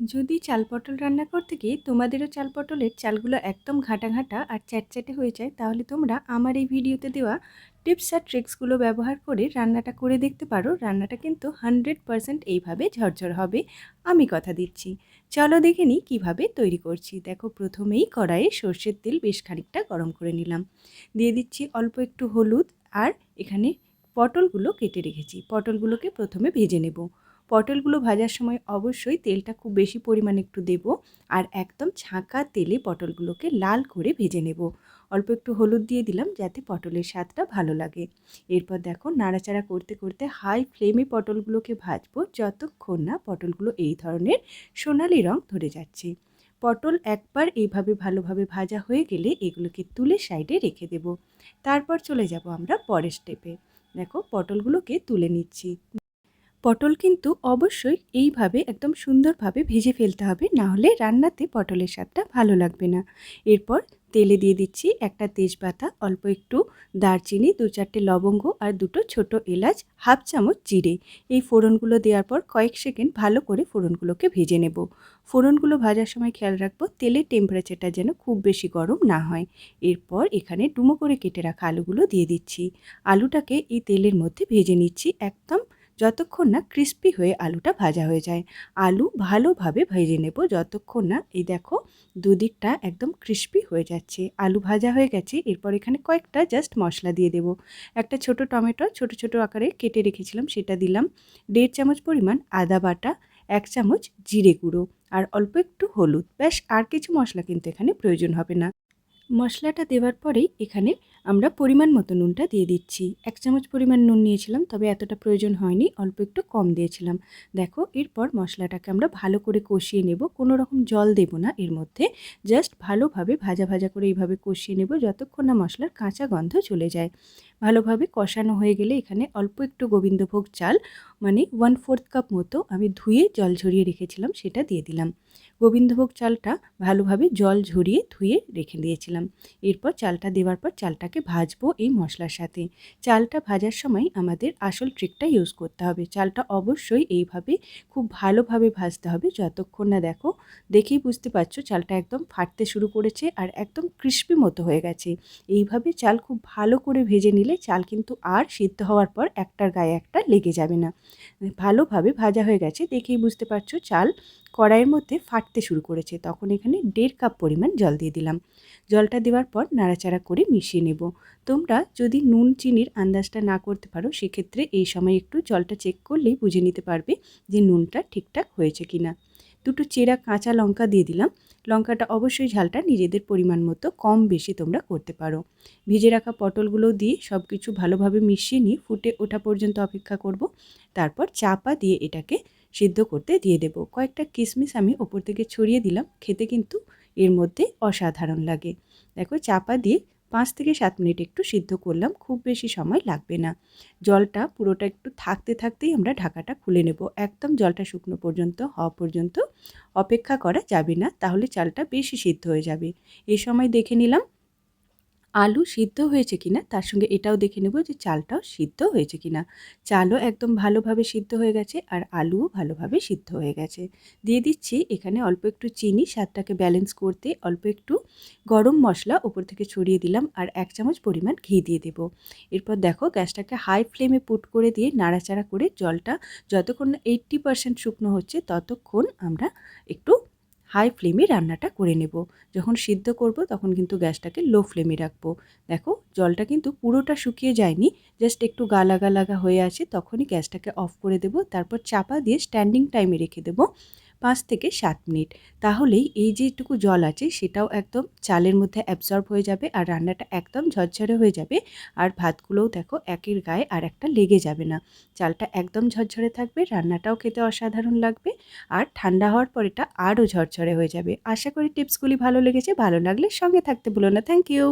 যদি চাল পটল রান্না করতে গিয়ে তোমাদেরও চাল পটলের চালগুলো একদম ঘাটা ঘাটা আর চ্যাটচ্যাটে হয়ে যায়, তাহলে তোমরা আমার এই ভিডিওতে দেওয়া টিপস আর ট্রিক্সগুলো ব্যবহার করে রান্নাটা করে দেখতে পারো। রান্নাটা কিন্তু হান্ড্রেড পারসেন্ট এইভাবে ঝরঝর হবে। আমি কথা দিচ্ছি। চলো দেখে নিই কীভাবে তৈরি করছি। দেখো, প্রথমেই কড়াইয়ে সর্ষের তেল বেশ খানিকটা গরম করে নিলাম। দিয়ে দিচ্ছি অল্প একটু হলুদ আর এখানে পটলগুলো কেটে রেখেছি। পটলগুলোকে প্রথমে ভেজে নেব। পটলগুলো ভাজার সময় অবশ্যই তেলটা খুব বেশি পরিমাণে একটু দেব আর একদম ছাঁকা তেলে পটলগুলোকে লাল করে ভেজে নেব। অল্প একটু হলুদ দিয়ে দিলাম যাতে পটলের স্বাদটা ভালো লাগে। এরপর দেখো নাড়াচাড়া করতে করতে হাই ফ্লেমে পটলগুলোকে ভাজবো যতক্ষণ না পটলগুলো এই ধরনের সোনালি রং ধরে যাচ্ছে। পটল একবার এইভাবে ভালোভাবে ভাজা হয়ে গেলে এগুলোকে তুলে সাইডে রেখে দেব। তারপর চলে যাব আমরা পরের স্টেপে দেখো পটলগুলোকে তুলে নিচ্ছি। পটল কিন্তু অবশ্যই এইভাবে একদম সুন্দরভাবে ভেজে ফেলতে হবে, না হলে রান্নাতে পটলের স্বাদটা ভালো লাগবে না। এরপর তেলে দিয়ে দিচ্ছি একটা তেজপাতা, অল্প একটু দারচিনি, দু চারটে লবঙ্গ আর দুটো ছোট এলাচ, হাফ চামচ জিরে। এই ফোড়নগুলো দেওয়ার পর কয়েক সেকেন্ড ভালো করে ফোড়নগুলোকে ভেজে নেব। ফোড়নগুলো ভাজার সময় খেয়াল রাখব, তেলের টেম্পারেচারটা যেন খুব বেশি গরম না হয়। এরপর এখানে ডুমো করে কেটে রাখা আলুগুলো দিয়ে দিচ্ছি। আলুটাকে এই তেলের মধ্যে ভেজে নিচ্ছি, একদম যতক্ষণ না ক্রিস্পি হয়ে আলুটা ভাজা হয়ে যায়। আলু ভালোভাবে ভেজে নেব যতক্ষণ না এই দেখো দুদিকটা একদম ক্রিস্পি হয়ে যাচ্ছে। আলু ভাজা হয়ে গেছে, এরপর এখানে কয়েকটা জাস্ট মশলা দিয়ে দেব। একটা ছোট টমেটো ছোট ছোট আকারে কেটে রেখেছিলাম, সেটা দিলাম। দেড় চামচ পরিমাণ আদা বাটা, এক চামচ জিরে গুঁড়ো আর অল্প একটু হলুদ। ব্যাস, আর কিছু মশলা কিন্তু এখানে প্রয়োজন হবে না। মশলাটা দেওয়ার পরেই এখানে আমরা পরিমাণ মতো নুনটা দিয়ে দিচ্ছি। এক চামচ পরিমাণ নুন নিয়েছিলাম, তবে এতটা প্রয়োজন হয়নি, অল্প একটু কম দিয়েছিলাম। দেখো, এরপর মশলাটাকে আমরা ভালো করে কষিয়ে নেব, কোনো রকম জল দেব না এর মধ্যে, জাস্ট ভালোভাবে ভাজা ভাজা করে এইভাবে কষিয়ে নেব, যতক্ষণ না মশলার কাঁচা গন্ধ চলে যায়। ভালোভাবে কষানো হয়ে গেলে এখানে অল্প একটু গোবিন্দভোগ চাল মানে ওয়ান ফোর্থ কাপ মতো আমি ধুয়ে জল ঝরিয়ে রেখেছিলাম, সেটা দিয়ে দিলাম। গোবিন্দভোগ চালটা ভালোভাবে জল ঝরিয়ে ধুয়ে রেখে দিয়েছিলাম। এরপর চালটা দেওয়ার পর চালটাকে ভাজবো এই মশলার সাথে। চালটা ভাজার সময় আমাদের আসল ট্রিকটা ইউজ করতে হবে। চালটা অবশ্যই এইভাবে খুব ভালোভাবে ভাজতে হবে যতক্ষণ না দেখো, দেখেই বুঝতে পারছ চালটা একদম ফাটতে শুরু করেছে আর একদম ক্রিস্পি মতো হয়ে গেছে। এইভাবে চাল খুব ভালো করে ভেজে নিলে চাল কিন্তু আর সিদ্ধ হওয়ার পর একটার গায়ে একটা লেগে যাবে না। ভালোভাবে ভাজা হয়ে গেছে, দেখেই বুঝতে পারছ চাল কড়াইয়ের মধ্যে ফাটতে শুরু করেছে। তখন এখানে দেড় কাপ পরিমাণ জল দিয়ে দিলাম। জলটা দেওয়ার পর নাড়াচাড়া করে মিশিয়ে নেব। তোমরা যদি নুন, চিনির আন্দাজটা না করতে পারো, সেক্ষেত্রে এই সময় একটু জলটা চেক করলেই বুঝে নিতে পারবে যে নুনটা ঠিকঠাক হয়েছে কি না দুটো চেরা কাঁচা লঙ্কা দিয়ে দিলাম। লঙ্কাটা অবশ্যই ঝালটা নিজেদের পরিমাণ মতো কম বেশি তোমরা করতে পারো। ভিজে রাখা পটলগুলো দিয়ে সব কিছু ভালোভাবে মিশিয়ে নিয়ে ফুটে ওঠা পর্যন্ত অপেক্ষা করব। তারপর চাপা দিয়ে এটাকে সিদ্ধ করতে দিয়ে দেব। কয়েকটা কিশমিশ আমি ওপর থেকে ছড়িয়ে দিলাম। খেতে কিন্তু এর মধ্যে অসাধারণ লাগে। দেখো, চাপা দিয়ে পাঁচ থেকে সাত মিনিট একটু সিদ্ধ করলাম, খুব বেশি সময় লাগবে না। জলটা পুরোটা একটু থাকতে থাকতেই আমরা ঢাকাটা খুলে নেব। একদম জলটা শুকনো পর্যন্ত হওয়া পর্যন্ত অপেক্ষা করা যাবে না, তাহলে চালটা বেশি সিদ্ধ হয়ে যাবে। এ সময় দেখে নিলাম আলু সিদ্ধ হয়েছে কিনা, তার সঙ্গে এটাও দেখে নেব যে চালটাও সিদ্ধ হয়েছে কিনা। চালও একদম ভালোভাবে সিদ্ধ হয়ে গেছে আর আলুও ভালোভাবে সিদ্ধ হয়ে গেছে। দিয়ে দিচ্ছি এখানে অল্প একটু চিনি, স্বাদটাকে ব্যালেন্স করতে অল্প একটু গরম মশলা ওপর থেকে ছড়িয়ে দিলাম আর এক চামচ পরিমাণ ঘি দিয়ে দেব। এরপর দেখো গ্যাসটাকে হাই ফ্লেমে পুট করে দিয়ে নাড়াচাড়া করে জলটা যতক্ষণ না এইট্টি পারসেন্ট শুকনো হচ্ছে ততক্ষণ আমরা একটু হাই ফ্লেমে রান্নাটা করে নেব। যখন সিদ্ধ করব তখন কিন্তু গ্যাসটাকে লো ফ্লেমে রাখব। দেখো, জলটা কিন্তু পুরোটা শুকিয়ে যায়নি, জাস্ট একটু গালাগালাগা হয়ে আছে, তখনই গ্যাসটাকে অফ করে দেব। তারপর চাপা দিয়ে স্ট্যান্ডিং টাইমে রেখে দেবো। পাঁচ থেকে সাত মিনিট। তাহলেই এই যেটুকু জল আছে, সেটাও একদম চালের মধ্যে অ্যাবজর্ব হয়ে যাবে আর রান্নাটা একদম ঝরঝরে হয়ে যাবে। আর ভাতগুলোও দেখো একের গায়ে আর একটা লেগে যাবে না। চালটা একদম ঝরঝরে থাকবে, রান্নাটাও খেতে অসাধারণ লাগবে আর ঠান্ডা হওয়ার পর এটা আরও ঝরঝরে হয়ে যাবে। আশা করি টিপসগুলি ভালো লেগেছে। ভালো লাগলে সঙ্গে থাকতে বলো না। Thank you